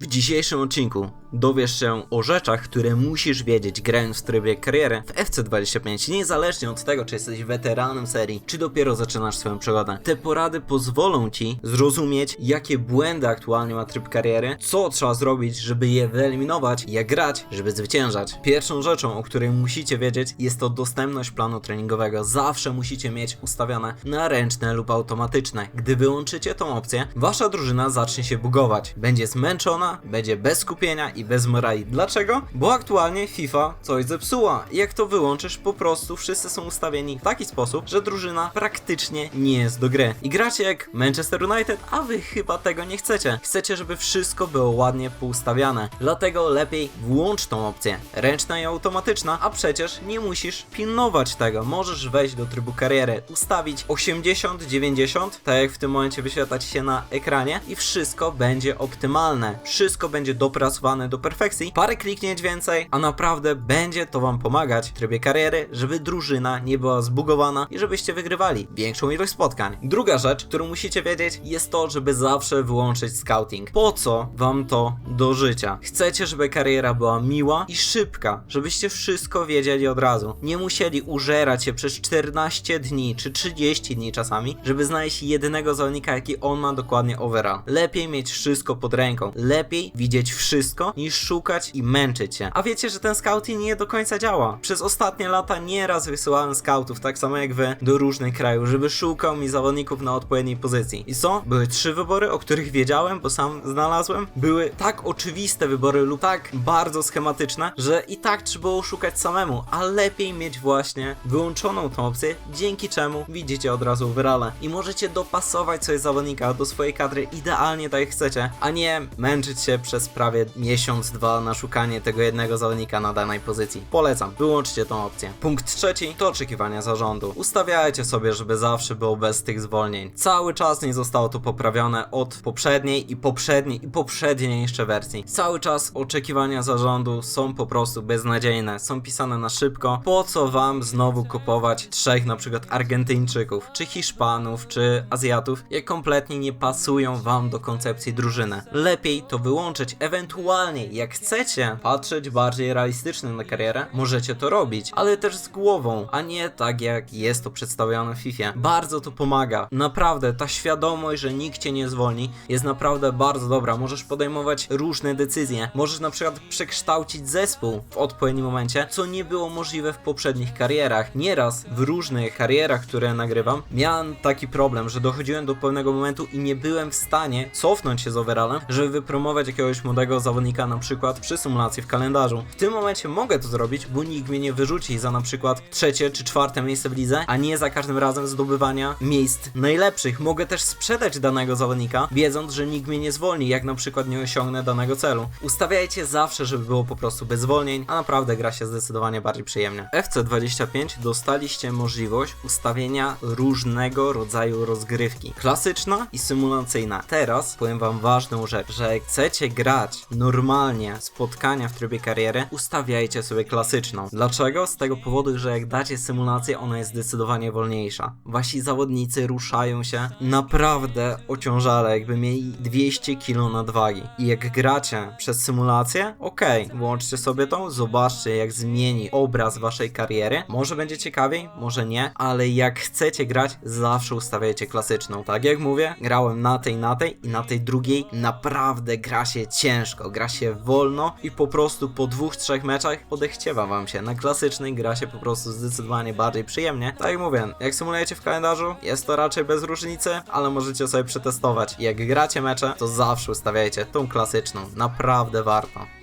W dzisiejszym odcinku dowiesz się o rzeczach, które musisz wiedzieć grając w trybie kariery w FC25, niezależnie od tego, czy jesteś weteranem serii, czy dopiero zaczynasz swoją przygodę. Te porady pozwolą ci zrozumieć, jakie błędy aktualnie ma tryb kariery, co trzeba zrobić, żeby je wyeliminować, jak grać, żeby zwyciężać. Pierwszą rzeczą, o której musicie wiedzieć, jest to dostępność planu treningowego. Zawsze musicie mieć ustawione na ręczne lub automatyczne. Gdy wyłączycie tą opcję, wasza drużyna zacznie się bugować. Będzie zmęczona, będzie bez skupienia i bez morali. Dlaczego? Bo aktualnie FIFA coś zepsuła. Jak to wyłączysz, po prostu wszyscy są ustawieni w taki sposób, że drużyna praktycznie nie jest do gry. I gracie jak Manchester United, a wy chyba tego nie chcecie. Chcecie, żeby wszystko było ładnie poustawiane. Dlatego lepiej włącz tą opcję. Ręczna i automatyczna, a przecież nie musisz pilnować tego. Możesz wejść do trybu kariery, ustawić 80, 90, tak jak w tym momencie wyświetlać się na ekranie i wszystko będzie optymalne. Wszystko będzie dopracowane do perfekcji. Parę kliknięć więcej, a naprawdę będzie to wam pomagać w trybie kariery, żeby drużyna nie była zbugowana i żebyście wygrywali większą ilość spotkań. Druga rzecz, którą musicie wiedzieć, jest to, żeby zawsze wyłączyć scouting. Po co wam to do życia? Chcecie, żeby kariera była miła i szybka, żebyście wszystko wiedzieli od razu. Nie musieli użerać się przez 14 dni czy 30 dni czasami, żeby znaleźć jednego zawodnika, jaki on ma dokładnie overall. Lepiej mieć wszystko pod ręką. Lepiej widzieć wszystko, niż szukać i męczyć się. A wiecie, że ten scouting nie do końca działa. Przez ostatnie lata nieraz wysyłałem scoutów, tak samo jak wy, do różnych krajów, żeby szukał mi zawodników na odpowiedniej pozycji. I co? Były trzy wybory, o których wiedziałem, bo sam znalazłem. Były tak oczywiste wybory lub tak bardzo schematyczne, że i tak trzeba było szukać samemu, a lepiej mieć właśnie wyłączoną tą opcję, dzięki czemu widzicie od razu wyrale i możecie dopasować sobie zawodnika do swojej kadry idealnie tak jak chcecie, a nie męczyć się przez prawie miesiąc, dwa na szukanie tego jednego zawodnika na danej pozycji. Polecam, wyłączcie tą opcję. Punkt trzeci to oczekiwania zarządu. Ustawiajcie sobie, żeby zawsze było bez tych zwolnień. Cały czas nie zostało to poprawione od poprzedniej i poprzedniej i poprzedniej jeszcze wersji. Cały czas oczekiwania zarządu są po prostu beznadziejne, są pisane na szybko. Po co wam znowu kupować trzech na przykład Argentyńczyków, czy Hiszpanów, czy Azjatów, jak kompletnie nie pasują wam do koncepcji drużyny? Lepiej to wyłączyć, ewentualnie jak chcecie patrzeć bardziej realistycznie na karierę, możecie to robić, ale też z głową, a nie tak jak jest to przedstawione w FIFA. Bardzo to pomaga. Naprawdę, ta świadomość, że nikt cię nie zwolni, jest naprawdę bardzo dobra. Możesz podejmować różne decyzje. Możesz na przykład przekształcić zespół w odpowiednim momencie, co nie było możliwe w poprzednich karierach. Nieraz w różnych karierach, które nagrywam, miałem taki problem, że dochodziłem do pewnego momentu i nie byłem w stanie cofnąć się z overallem, żeby wypromować jakiegoś młodego zawodnika na przykład przy symulacji w kalendarzu. W tym momencie mogę to zrobić, bo nikt mnie nie wyrzuci za na przykład trzecie czy czwarte miejsce w lidze, a nie za każdym razem zdobywania miejsc najlepszych. Mogę też sprzedać danego zawodnika, wiedząc, że nikt mnie nie zwolni, jak na przykład nie osiągnę danego celu. Ustawiajcie zawsze, żeby było po prostu bez zwolnień, a naprawdę gra się zdecydowanie bardziej przyjemnie. FC25 dostaliście możliwość ustawienia różnego rodzaju rozgrywki. Klasyczna i symulacyjna. Teraz powiem wam ważną rzecz, że jak chcecie grać normalnie spotkania w trybie kariery, ustawiajcie sobie klasyczną. Dlaczego? Z tego powodu, że jak dacie symulację, ona jest zdecydowanie wolniejsza. Wasi zawodnicy ruszają się naprawdę ociążale, jakby mieli 200 kg nadwagi. I jak gracie przez symulację, okej, włączcie sobie tą, zobaczcie jak zmieni obraz waszej kariery. Może będzie ciekawiej, może nie, ale jak chcecie grać, zawsze ustawiajcie klasyczną. Tak jak mówię, grałem na tej, na tej i na tej drugiej naprawdę gra się ciężko, gra się wolno i po prostu po dwóch, trzech meczach odechciewa wam się. Na klasycznej gra się po prostu zdecydowanie bardziej przyjemnie. Tak jak mówię, jak symulujecie w kalendarzu, jest to raczej bez różnicy, ale możecie sobie przetestować. Jak gracie mecze, to zawsze ustawiajcie tą klasyczną. Naprawdę warto.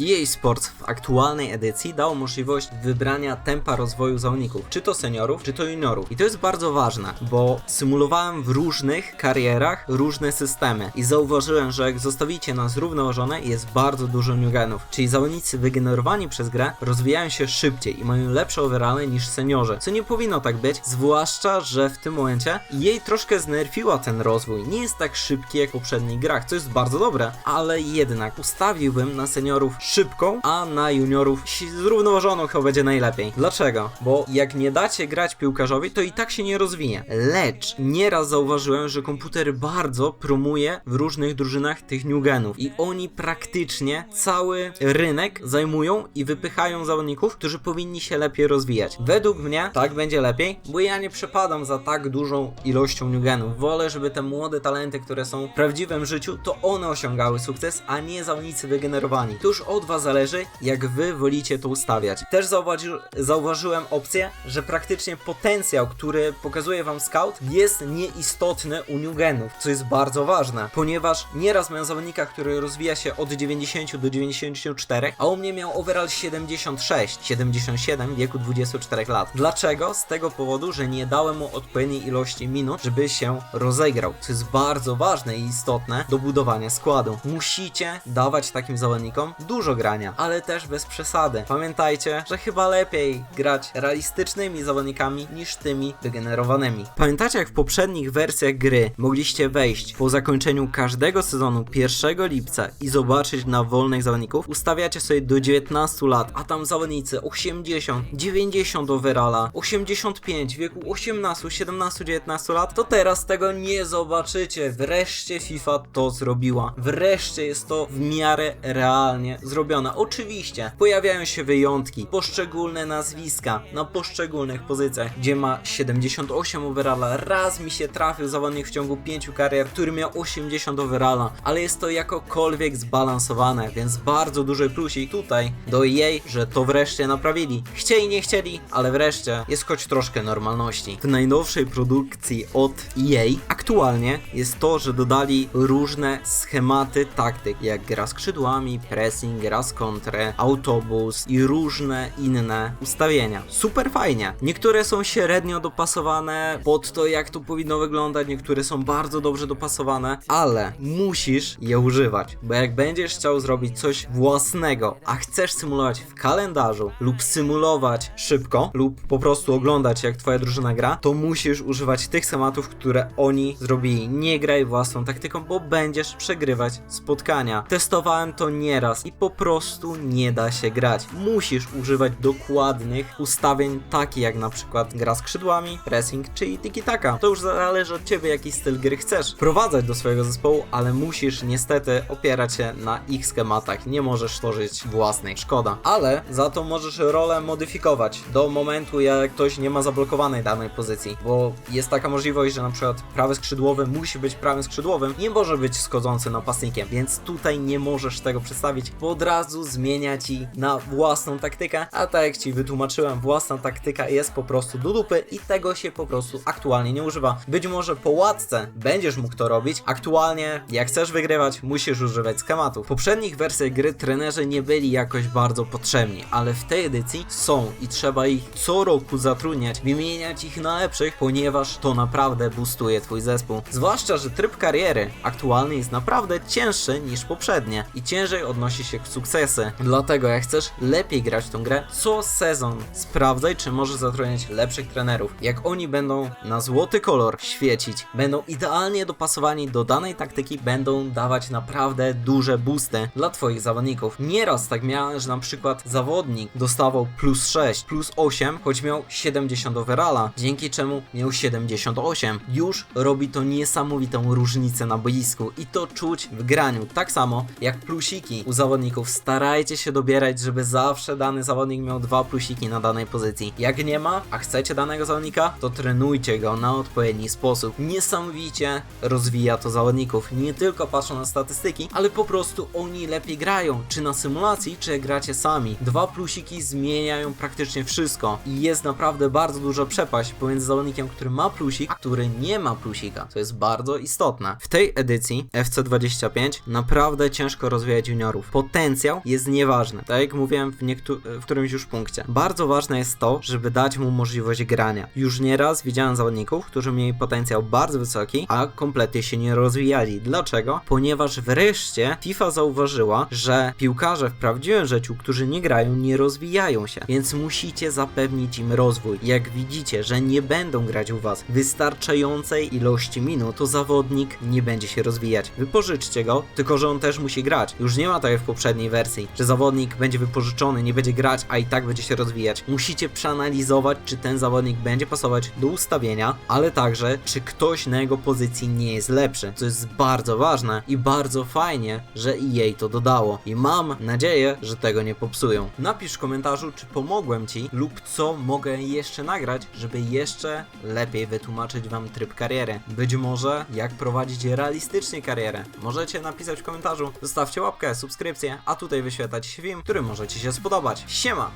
EA Sports w aktualnej edycji dało możliwość wybrania tempa rozwoju zawodników, czy to seniorów, czy to juniorów. I to jest bardzo ważne, bo symulowałem w różnych karierach różne systemy i zauważyłem, że jak zostawicie na zrównoważone jest bardzo dużo newgenów, czyli zawodnicy wygenerowani przez grę rozwijają się szybciej i mają lepsze overally niż seniorzy, co nie powinno tak być, zwłaszcza, że w tym momencie jej troszkę znerfiła ten rozwój. Nie jest tak szybki jak w poprzednich grach, co jest bardzo dobre, ale jednak ustawiłbym na seniorów szybką, a na juniorów zrównoważoną chyba będzie najlepiej. Dlaczego? Bo jak nie dacie grać piłkarzowi, to i tak się nie rozwinie. Lecz nieraz zauważyłem, że komputer bardzo promuje w różnych drużynach tych newgenów i oni praktycznie cały rynek zajmują i wypychają zawodników, którzy powinni się lepiej rozwijać. Według mnie tak będzie lepiej, bo ja nie przepadam za tak dużą ilością newgenów. Wolę, żeby te młode talenty, które są w prawdziwym życiu, to one osiągały sukces, a nie zawodnicy wygenerowani. To już od was zależy, jak wy wolicie to ustawiać. Też zauważy, zauważyłem opcję, że praktycznie potencjał, który pokazuje wam scout, jest nieistotny u newgenów, co jest bardzo ważne, ponieważ nieraz miałem zawodnika, który rozwija się od 90 do 94, a u mnie miał overall 76, 77 w wieku 24 lat. Dlaczego? Z tego powodu, że nie dałem mu odpowiedniej ilości minut, żeby się rozegrał, co jest bardzo ważne i istotne do budowania składu. Musicie dawać takim zawodnikom dużo grania, ale też bez przesady. Pamiętajcie, że chyba lepiej grać realistycznymi zawodnikami niż tymi wygenerowanymi. Pamiętacie jak w poprzednich wersjach gry mogliście wejść po zakończeniu każdego sezonu 1 lipca i zobaczyć na wolnych zawodników? Ustawiacie sobie do 19 lat, a tam zawodnicy 80, 90 overalla, 85 w wieku 18, 17, 19 lat, to teraz tego nie zobaczycie. Wreszcie FIFA to zrobiła. Wreszcie jest to w miarę realnie zrobione. Oczywiście pojawiają się wyjątki, poszczególne nazwiska na poszczególnych pozycjach, gdzie ma 78 overalla. Raz mi się trafił zawodnik w ciągu 5 karier, który miał 80 overalla, ale jest to jakokolwiek zbalansowane, więc bardzo duży plusik tutaj do jej, że to wreszcie naprawili. Chcieli, nie chcieli, ale wreszcie jest choć troszkę normalności. W najnowszej produkcji od EA aktualnie jest to, że dodali różne schematy taktyk, jak gra skrzydłami, pressing, gra z kontrę, autobus i różne inne ustawienia. Super fajnie. Niektóre są średnio dopasowane pod to, jak to powinno wyglądać, niektóre są bardzo dobrze dopasowane, ale musisz je używać, bo jak będziesz chciał zrobić coś własnego, a chcesz symulować w kalendarzu lub symulować szybko, lub po prostu oglądać jak twoja drużyna gra, to musisz używać tych schematów, które oni zrobili. Nie graj własną taktyką, bo będziesz przegrywać spotkania. Testowałem to nieraz i po prostu nie da się grać. Musisz używać dokładnych ustawień, takich jak na przykład gra skrzydłami, pressing czy tiki-taka. To już zależy od ciebie, jaki styl gry chcesz wprowadzać do swojego zespołu, ale musisz niestety opierać się na ich schematach. Nie możesz tworzyć własnej. Szkoda. Ale za to możesz rolę modyfikować do momentu, jak ktoś nie ma zablokowanej danej pozycji, bo jest taka możliwość, że na przykład prawy skrzydłowy musi być prawym skrzydłowym, nie może być schodzący napastnikiem, więc tutaj nie możesz tego przedstawić, bo od razu zmienia ci na własną taktykę, a tak jak ci wytłumaczyłem, własna taktyka jest po prostu do dupy i tego się po prostu aktualnie nie używa. Być może po łatce będziesz mógł to robić, aktualnie jak chcesz wygrywać, musisz używać schematów. W poprzednich wersjach gry trenerzy nie byli jakoś bardzo potrzebni, ale w tej edycji są i trzeba ich co roku zatrudniać, wymieniać ich na lepszych, ponieważ to naprawdę boostuje twój zespół. Zwłaszcza, że tryb kariery aktualny jest naprawdę cięższy niż poprzednie i ciężej odnosi się sukcesy. Dlatego jak chcesz lepiej grać w tą grę, co sezon sprawdzaj, czy możesz zatrudniać lepszych trenerów. Jak oni będą na złoty kolor świecić, będą idealnie dopasowani do danej taktyki, będą dawać naprawdę duże boosty dla twoich zawodników. Nieraz tak miałem, że na przykład zawodnik dostawał plus 6, plus 8, choć miał 70 overalla, dzięki czemu miał 78. Już robi to niesamowitą różnicę na boisku i to czuć w graniu. Tak samo jak plusiki u zawodników. Starajcie się dobierać, żeby zawsze dany zawodnik miał dwa plusiki na danej pozycji. Jak nie ma, a chcecie danego zawodnika, to trenujcie go na odpowiedni sposób. Niesamowicie rozwija to zawodników. Nie tylko patrzą na statystyki, ale po prostu oni lepiej grają. Czy na symulacji, czy gracie sami. Dwa plusiki zmieniają praktycznie wszystko. I jest naprawdę bardzo duża przepaść pomiędzy zawodnikiem, który ma plusik, a który nie ma plusika. To jest bardzo istotne. W tej edycji FC25 naprawdę ciężko rozwijać juniorów. Potencjał jest nieważny. Tak jak mówiłem w, w którymś już punkcie. Bardzo ważne jest to, żeby dać mu możliwość grania. Już nieraz widziałem zawodników, którzy mieli potencjał bardzo wysoki, a kompletnie się nie rozwijali. Dlaczego? Ponieważ wreszcie FIFA zauważyła, że piłkarze w prawdziwym życiu, którzy nie grają, nie rozwijają się. Więc musicie zapewnić im rozwój. Jak widzicie, że nie będą grać u was wystarczającej ilości minut, to zawodnik nie będzie się rozwijać. Wypożyczcie go, tylko że on też musi grać. Już nie ma tak jak w poprzednim poprzedniej wersji, że zawodnik będzie wypożyczony, nie będzie grać, a i tak będzie się rozwijać. Musicie przeanalizować, czy ten zawodnik będzie pasować do ustawienia, ale także, czy ktoś na jego pozycji nie jest lepszy, co jest bardzo ważne i bardzo fajnie, że EA to dodało. I mam nadzieję, że tego nie popsują. Napisz w komentarzu, czy pomogłem Ci lub co mogę jeszcze nagrać, żeby jeszcze lepiej wytłumaczyć Wam tryb kariery. Być może jak prowadzić realistycznie karierę. Możecie napisać w komentarzu, zostawcie łapkę, subskrypcję, a tutaj wyświetlać film, który może Ci się spodobać. Siema!